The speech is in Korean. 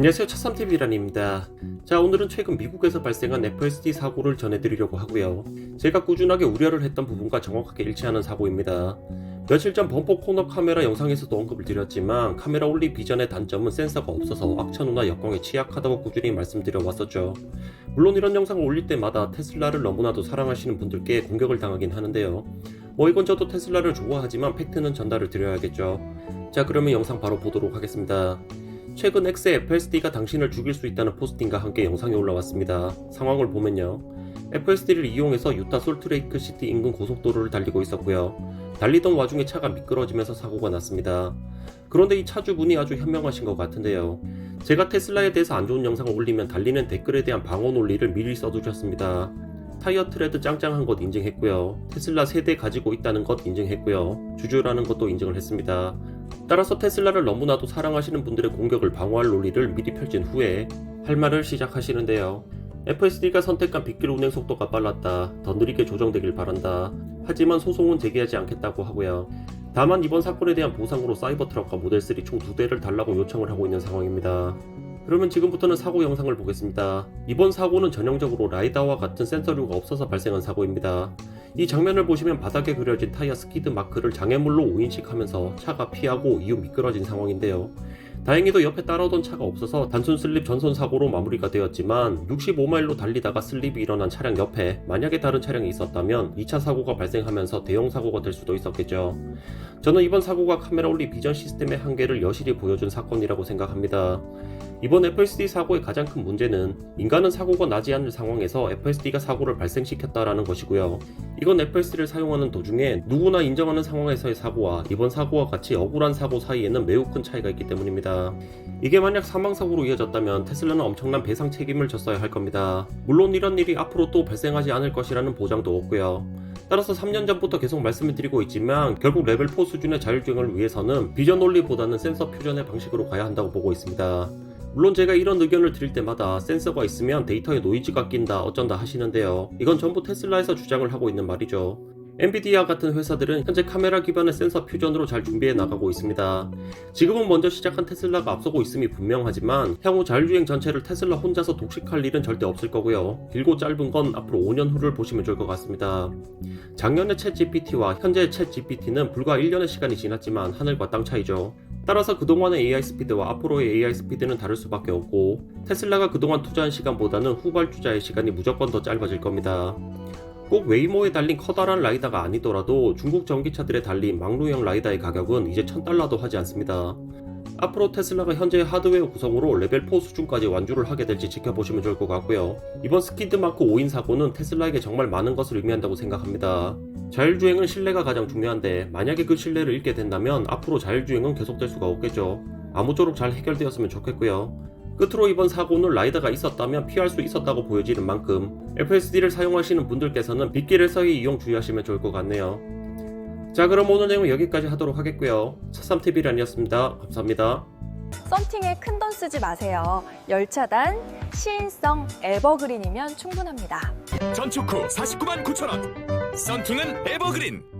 안녕하세요 차삼TV란입니다. 자 오늘은 최근 미국에서 발생한 FSD 사고를 전해드리려고 하고요. 제가 꾸준하게 우려를 했던 부분과 정확하게 일치하는 사고입니다. 며칠 전 범퍼 코너 카메라 영상에서도 언급을 드렸지만 카메라 올리 비전의 단점은 센서가 없어서 악천후나 역광에 취약하다고 꾸준히 말씀드려 왔었죠. 물론 이런 영상을 올릴 때마다 테슬라를 너무나도 사랑하시는 분들께 공격을 당하긴 하는데요. 뭐 이건 저도 테슬라를 좋아하지만 팩트는 전달을 드려야겠죠. 자 그러면 영상 바로 보도록 하겠습니다. 최근 X의 FSD가 당신을 죽일 수 있다는 포스팅과 함께 영상이 올라왔습니다. 상황을 보면요. FSD를 이용해서 유타 솔트레이크 시티 인근 고속도로를 달리고 있었고요. 달리던 와중에 차가 미끄러지면서 사고가 났습니다. 그런데 이 차주분이 아주 현명하신 것 같은데요. 제가 테슬라에 대해서 안 좋은 영상을 올리면 달리는 댓글에 대한 방어 논리를 미리 써두셨습니다. 타이어 트레드 짱짱한 것 인증했고요. 테슬라 세대 가지고 있다는 것 인증했고요. 주주라는 것도 인증을 했습니다. 따라서 테슬라를 너무나도 사랑하시는 분들의 공격을 방어할 논리를 미리 펼친 후에 할 말을 시작하시는데요. FSD가 선택한 빗길 운행 속도가 빨랐다. 더 느리게 조정되길 바란다. 하지만 소송은 제기하지 않겠다고 하고요. 다만 이번 사건에 대한 보상으로 사이버 트럭과 모델 3 총 두 대를 달라고 요청을 하고 있는 상황입니다. 그러면 지금부터는 사고 영상을 보겠습니다. 이번 사고는 전형적으로 라이다와 같은 센서류가 없어서 발생한 사고입니다. 이 장면을 보시면 바닥에 그려진 타이어 스키드 마크를 장애물로 오인식 하면서 차가 피하고 이후 미끄러진 상황인데요. 다행히도 옆에 따라오던 차가 없어서 단순 슬립 전손 사고로 마무리가 되었지만 65마일로 달리다가 슬립이 일어난 차량 옆에 만약에 다른 차량이 있었다면 2차 사고가 발생하면서 대형 사고가 될 수도 있었겠죠. 저는 이번 사고가 카메라 올리 비전 시스템의 한계를 여실히 보여준 사건이라고 생각합니다. 이번 FSD 사고의 가장 큰 문제는 인간은 사고가 나지 않을 상황에서 FSD가 사고를 발생시켰다라는 것이고요. 이건 FSD를 사용하는 도중에 누구나 인정하는 상황에서의 사고와 이번 사고와 같이 억울한 사고 사이에는 매우 큰 차이가 있기 때문입니다. 이게 만약 사망사고로 이어졌다면 테슬라는 엄청난 배상 책임을 졌어야 할 겁니다. 물론 이런 일이 앞으로 또 발생하지 않을 것이라는 보장도 없고요. 따라서 3년 전부터 계속 말씀을 드리고 있지만 결국 레벨 4 수준의 자율주행을 위해서는 비전 논리보다는 센서 퓨전의 방식으로 가야 한다고 보고 있습니다. 물론 제가 이런 의견을 드릴 때마다 센서가 있으면 데이터에 노이즈가 낀다 어쩐다 하시는데요. 이건 전부 테슬라에서 주장을 하고 있는 말이죠. 엔비디아 같은 회사들은 현재 카메라 기반의 센서 퓨전으로 잘 준비해 나가고 있습니다. 지금은 먼저 시작한 테슬라가 앞서고 있음이 분명하지만 향후 자율주행 전체를 테슬라 혼자서 독식할 일은 절대 없을 거고요. 길고 짧은 건 앞으로 5년 후를 보시면 좋을 것 같습니다. 작년의 챗 GPT와 현재의 챗 GPT는 불과 1년의 시간이 지났지만 하늘과 땅 차이죠. 따라서 그동안의 AI 스피드와 앞으로의 AI 스피드는 다를 수밖에 없고 테슬라가 그동안 투자한 시간보다는 후발주자의 시간이 무조건 더 짧아질 겁니다. 꼭 웨이모에 달린 커다란 라이다가 아니더라도 중국 전기차들에 달린 막루형 라이다의 가격은 이제 1000달러도 하지 않습니다. 앞으로 테슬라가 현재 하드웨어 구성으로 레벨 4 수준까지 완주를 하게 될지 지켜보시면 좋을 것 같고요. 이번 스키드 마크 5인 사고는 테슬라에게 정말 많은 것을 의미한다고 생각합니다. 자율주행은 신뢰가 가장 중요한데 만약에 그 신뢰를 잃게 된다면 앞으로 자율주행은 계속될 수가 없겠죠. 아무쪼록 잘 해결되었으면 좋겠고요. 끝으로 이번 사고는 라이다가 있었다면 피할 수 있었다고 보여지는 만큼 FSD를 사용하시는 분들께서는 빗길에서의 이용 주의하시면 좋을 것 같네요. 자 그럼 오늘 내용 여기까지 하도록 하겠고요. 차삼TV란이었습니다. 감사합니다. 썬팅에 큰 돈 쓰지 마세요. 열차단, 시인성, 에버그린이면 충분합니다. 전축 후 49만 9천 원. 썬팅은 에버그린.